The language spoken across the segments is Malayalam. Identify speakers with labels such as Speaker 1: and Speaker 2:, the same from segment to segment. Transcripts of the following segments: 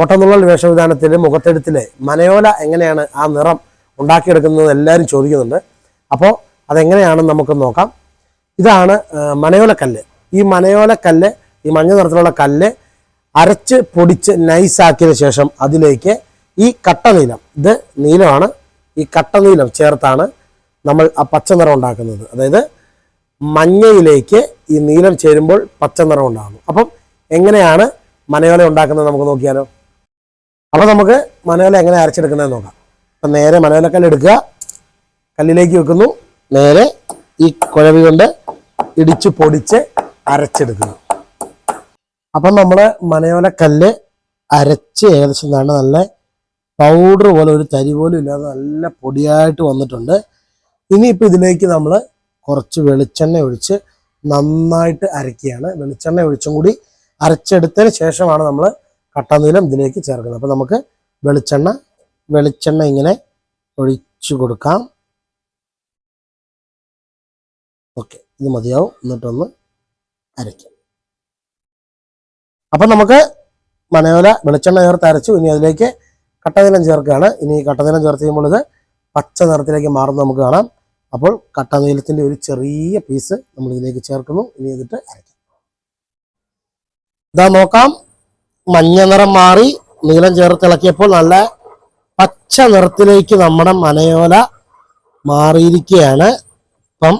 Speaker 1: ഓട്ടംതുള്ളൽ വേഷവിധാനത്തിൽ മുഖത്തെഴുത്തിലെ മനയോല എങ്ങനെയാണ് ആ നിറം ഉണ്ടാക്കിയെടുക്കുന്നത് എല്ലാവരും ചോദിക്കുന്നുണ്ട്. അപ്പോൾ അതെങ്ങനെയാണെന്ന് നമുക്ക് നോക്കാം. ഇതാണ് മനയോലക്കല്ല് ഈ മനയോലക്കല്ല് ഈ മഞ്ഞ നിറത്തിലുള്ള കല്ല് അരച്ച് പൊടിച്ച് നൈസാക്കിയതിന് ശേഷം അതിലേക്ക് ഈ കട്ട നീലം ഇത് നീലമാണ്. ഈ കട്ട നീലം ചേർത്താണ് നമ്മൾ ആ പച്ച നിറം ഉണ്ടാക്കുന്നത്. അതായത് മഞ്ഞയിലേക്ക് ഈ നീലം ചേരുമ്പോൾ പച്ച നിറം ഉണ്ടാകുന്നു. അപ്പം എങ്ങനെയാണ് മനയോല ഉണ്ടാക്കുന്നത് നമുക്ക് നോക്കിയാലോ. അപ്പോൾ നമുക്ക് മനോല എങ്ങനെ അരച്ചെടുക്കുന്നതെന്ന് നോക്കാം. അപ്പം നേരെ മനോലക്കല്ല് എടുക്കുക. കല്ലിലേക്ക് വെക്കുന്നു. നേരെ ഈ കുഴവി കൊണ്ട് ഇടിച്ച് പൊടിച്ച് അരച്ചെടുക്കുന്നു. അപ്പം നമ്മൾ മനയോലക്കല്ല് അരച്ച് ഏകദേശം നല്ല നല്ല പൗഡർ പോലെ ഒരു തരി പോലും ഇല്ലാതെ നല്ല പൊടിയായിട്ട് വന്നിട്ടുണ്ട്. ഇനിയിപ്പോൾ ഇതിലേക്ക് നമ്മൾ കുറച്ച് വെളിച്ചെണ്ണ ഒഴിച്ച് നന്നായിട്ട് അരക്കുകയാണ് വെളിച്ചെണ്ണ ഒഴിച്ചും കൂടി അരച്ചെടുത്തതിന് ശേഷമാണ് നമ്മൾ കട്ടനീലം ഇതിലേക്ക് ചേർക്കണം അപ്പോൾ നമുക്ക് വെളിച്ചെണ്ണ വെളിച്ചെണ്ണ ഇങ്ങനെ ഒഴിച്ചു കൊടുക്കാം. ഓക്കെ ഇത് മതിയാവും. എന്നിട്ടൊന്ന് അരയ്ക്കാം. അപ്പം നമുക്ക് മനയോല വെളിച്ചെണ്ണ ചേർത്ത് അരച്ചു. ഇനി അതിലേക്ക് കട്ടനീലം ചേർക്കുകയാണ്. ഇനി കട്ടനീലം ചേർത്ത് കഴിയുമ്പോൾ ഇത് പച്ച നിറത്തിലേക്ക് മാറുന്നത് നമുക്ക് കാണാം. അപ്പോൾ കട്ടനീലത്തിന്റെ ഒരു ചെറിയ പീസ് നമ്മൾ ഇതിലേക്ക് ചേർക്കുന്നു. ഇനി എന്നിട്ട് അരയ്ക്കാം. ഇതാ നോക്കാം. മഞ്ഞ നിറം മാറി നീളം ചേർത്ത് ഇളക്കിയപ്പോൾ നല്ല പച്ച നിറത്തിലേക്ക് നമ്മുടെ മനയോല മാറിയിരിക്കുകയാണ്. അപ്പം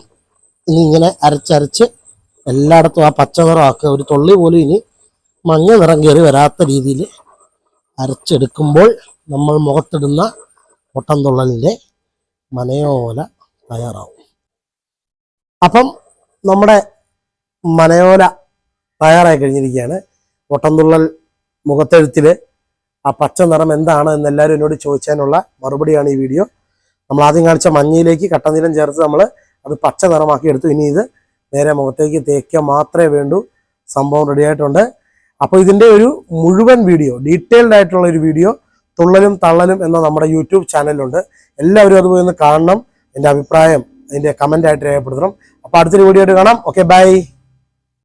Speaker 1: ഇനി ഇങ്ങനെ അരച്ചരച്ച് എല്ലായിടത്തും ആ പച്ച നിറം ആക്കുക. ഒരു തുള്ളി പോലും ഇനി മഞ്ഞ നിറം കയറി വരാത്ത രീതിയിൽ അരച്ചെടുക്കുമ്പോൾ നമ്മൾ മുഖത്തിടുന്ന പൊട്ടൻതുള്ളലിന്റെ മനയോല തയ്യാറാവും. അപ്പം നമ്മുടെ മനയോല തയ്യാറായി കഴിഞ്ഞിരിക്കുകയാണ്. പൊട്ടൻതുള്ളൽ മുഖത്തെഴുത്തിൽ ആ പച്ച നിറം എന്താണ് എന്ന് എല്ലാവരും എന്നോട് ചോദിച്ചതിനുള്ള മറുപടിയാണ് ഈ വീഡിയോ. നമ്മൾ ആദ്യം കാണിച്ച മഞ്ഞയിലേക്ക് കട്ടനീലം ചേർത്ത് നമ്മൾ അത് പച്ച നിറമാക്കി എടുത്തു. ഇനി ഇത് നേരെ മുഖത്തേക്ക് തേക്കുക മാത്രമേ വേണ്ടൂ. സംഭവം റെഡി ആയിട്ടുണ്ട്. അപ്പോൾ ഇതിന്റെ ഒരു മുഴുവൻ വീഡിയോ ഡീറ്റെയിൽഡ് ആയിട്ടുള്ള ഒരു വീഡിയോ തുള്ളലും തള്ളലും എന്ന നമ്മുടെ യൂട്യൂബ് ചാനലിലുണ്ട്. എല്ലാവരും അത് പോയി ഒന്ന് കാണണം. എന്റെ അഭിപ്രായം അതിന്റെ കമന്റായിട്ട് രേഖപ്പെടുത്തണം. അപ്പോൾ അടുത്തൊരു വീഡിയോ ആയിട്ട് കാണാം. Okay bye